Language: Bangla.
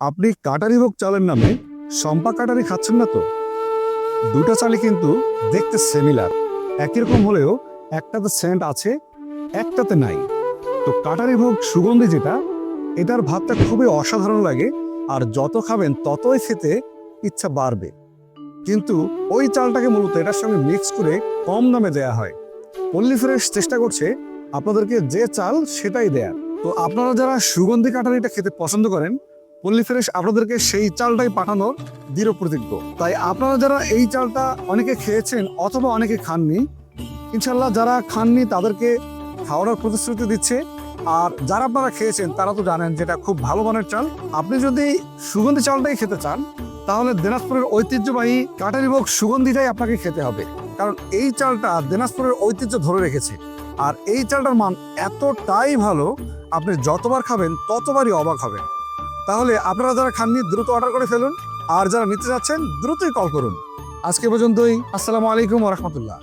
আপনি কাটারি ভোগ চালের নামে সম্পা কাটারি খাচ্ছেন না তো? দুটো চালে কিন্তু দেখতে সিমিলার একই রকম হলেও একটাতে সেন্ট আছে, একটাতে নাই। তো কাটারি ভোগ সুগন্ধি যেটা, এটার ভাতটা খুবই অসাধারণ লাগে আর যত খাবেন ততই খেতে ইচ্ছা বাড়বে। কিন্তু ওই চালটাকে মূলত এটার সঙ্গে মিক্স করে কম দামে দেয়া হয়। পল্লী ফ্রেশ চেষ্টা করছে আপনাদেরকে যে চাল সেটাই দেয়া তো আপনারা যারা সুগন্ধি কাটারিটা খেতে পছন্দ করেন পল্লী ফ্রেশ আপনাদেরকে সেই চালটাই পাঠানোর দৃঢ় প্রতিজ্ঞ। তাই আপনারা যারা এই চালটা অনেকে খেয়েছেন অথবা অনেকে খাননি ইনশাল্লাহ যারা খাননি তাদেরকে খাওয়ানোর প্রতিশ্রুতি দিচ্ছে। আর যারা আপনারা খেয়েছেন তারা তো জানেন যেটা খুব ভালো মানের চাল। আপনি যদি সুগন্ধি চালটাই খেতে চান, তাহলে দিনাজপুরের ঐতিহ্যবাহী কাটারি ভোগ সুগন্ধিটাই আপনাকে খেতে হবে। কারণ এই চালটা দিনাজপুরের ঐতিহ্য ধরে রেখেছে। আর এই চালটার মান এতটাই ভালো, আপনি যতবার খাবেন ততবারই অবাক হবেন। তাহলে আপনারা যারা খাননি, দ্রুত অর্ডার করে ফেলুন। আর যারা নিতে যাচ্ছেন, দ্রুতই কল করুন। আজকে পর্যন্তই। আসসালামু আলাইকুম রহমতুল্লাহ।